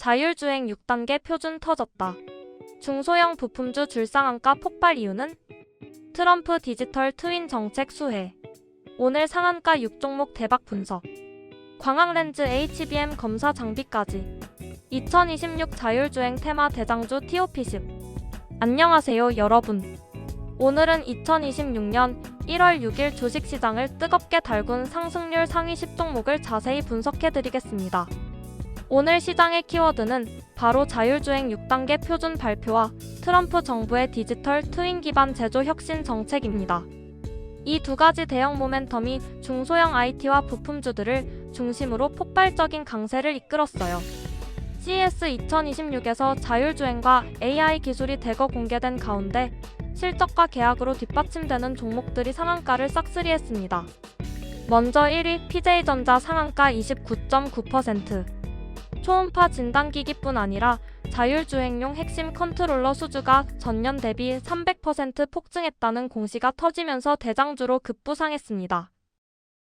자율주행 6단계 표준 터졌다. 중소형 부품주 줄상한가 폭발 이유는? 트럼프 디지털 트윈 정책 수혜. 오늘 상한가 6종목 대박 분석. 광학렌즈 HBM 검사 장비까지. 2026 자율주행 테마 대장주 TOP10. 안녕하세요, 여러분. 오늘은 2026년 1월 6일 주식시장을 뜨겁게 달군 상승률 상위 10종목을 자세히 분석해 드리겠습니다. 오늘 시장의 키워드는 바로 자율주행 6단계 표준 발표와 트럼프 정부의 디지털 트윈 기반 제조 혁신 정책입니다. 이 두 가지 대형 모멘텀이 중소형 IT와 부품주들을 중심으로 폭발적인 강세를 이끌었어요. CES 2026에서 자율주행과 AI 기술이 대거 공개된 가운데 실적과 계약으로 뒷받침되는 종목들이 상한가를 싹쓸이했습니다. 먼저 1위 PJ전자 상한가 29.9%. 초음파 진단기기뿐 아니라 자율주행용 핵심 컨트롤러 수주가 전년 대비 300% 폭증했다는 공시가 터지면서 대장주로 급부상했습니다.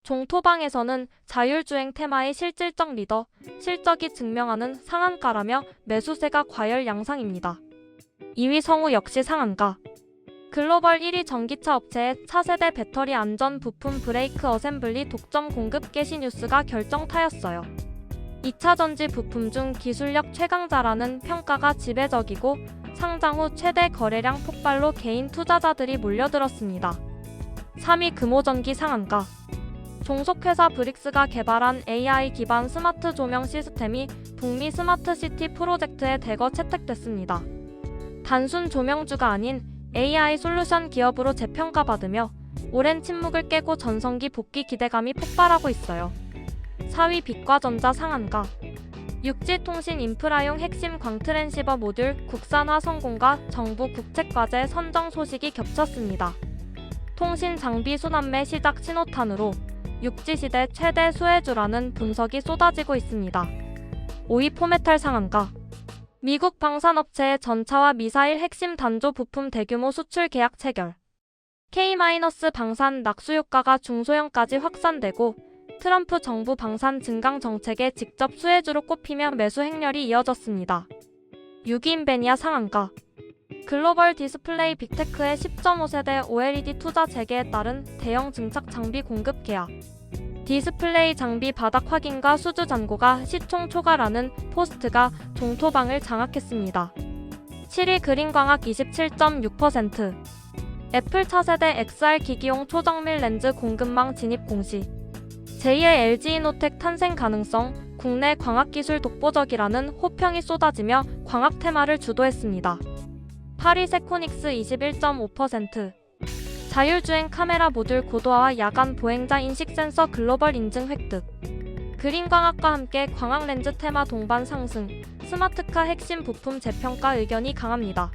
종토방에서는 자율주행 테마의 실질적 리더, 실적이 증명하는 상한가라며 매수세가 과열 양상입니다. 2위 성우 역시 상한가. 글로벌 1위 전기차 업체의 차세대 배터리 안전 부품 브레이크 어셈블리 독점 공급 개시 뉴스가 결정타였어요. 2차 전지 부품 중 기술력 최강자라는 평가가 지배적이고 상장 후 최대 거래량 폭발로 개인 투자자들이 몰려들었습니다. 3위 금호전기 상한가. 종속회사 브릭스가 개발한 AI 기반 스마트 조명 시스템이 북미 스마트 시티 프로젝트에 대거 채택됐습니다. 단순 조명주가 아닌 AI 솔루션 기업으로 재평가받으며 오랜 침묵을 깨고 전성기 복귀 기대감이 폭발하고 있어요. 4위 빛과전자 상한가 육지통신 인프라용 핵심 광트랜시버 모듈 국산화 성공과 정부 국책과제 선정 소식이 겹쳤습니다. 통신 장비 수남매 시작 신호탄으로 육지시대 최대 수혜주라는 분석이 쏟아지고 있습니다. 5위 포메탈 상한가 미국 방산업체의 전차와 미사일 핵심 단조 부품 대규모 수출 계약 체결 K- 방산 낙수 효과가 중소형까지 확산되고 트럼프 정부 방산 증강 정책의 직접 수혜주로 꼽히며 매수 행렬이 이어졌습니다. 6위 인베니아 상한가 글로벌 디스플레이 빅테크의 10.5세대 OLED 투자 재개에 따른 대형 증착 장비 공급 계약 디스플레이 장비 바닥 확인과 수주 잔고가 시총 초과라는 포스트가 종토방을 장악했습니다. 7위 그린광학 27.6% 애플 차세대 XR 기기용 초정밀 렌즈 공급망 진입 공시 제2의 LG이노텍 탄생 가능성 국내 광학기술 독보적이라는 호평이 쏟아지며 광학 테마를 주도했습니다. 8위 세코닉스 21.5% 자율주행 카메라 모듈 고도화와 야간 보행자 인식 센서 글로벌 인증 획득. 그린 광학과 함께 광학 렌즈 테마 동반 상승. 스마트카 핵심 부품 재평가 의견이 강합니다.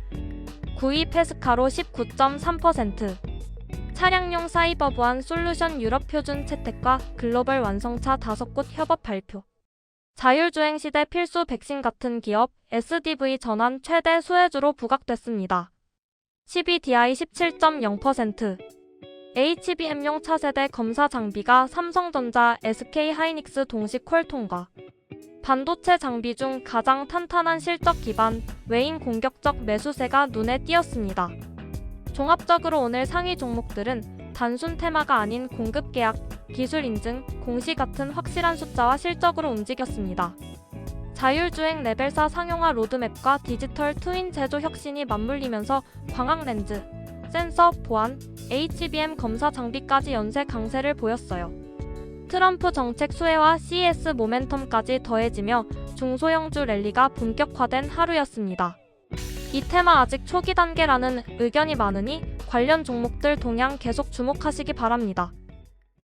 9위 페스카로 19.3%. 차량용 사이버 보안 솔루션 유럽 표준 채택과 글로벌 완성차 5곳 협업 발표. 자율주행 시대 필수 백신 같은 기업 SDV 전환 최대 수혜주로 부각됐습니다. 12DI 17.0% HBM용 차세대 검사 장비가 삼성전자, SK 하이닉스 동시 콜 통과 반도체 장비 중 가장 탄탄한 실적 기반 외인 공격적 매수세가 눈에 띄었습니다. 종합적으로 오늘 상위 종목들은 단순 테마가 아닌 공급 계약, 기술 인증, 공시 같은 확실한 숫자와 실적으로 움직였습니다. 자율주행 레벨 4 상용화 로드맵과 디지털 트윈 제조 혁신이 맞물리면서 광학 렌즈, 센서, 보안, HBM 검사 장비까지 연쇄 강세를 보였어요. 트럼프 정책 수혜와 CES 모멘텀까지 더해지며 중소형주 랠리가 본격화된 하루였습니다. 이 테마 아직 초기 단계라는 의견이 많으니 관련 종목들 동향 계속 주목하시기 바랍니다.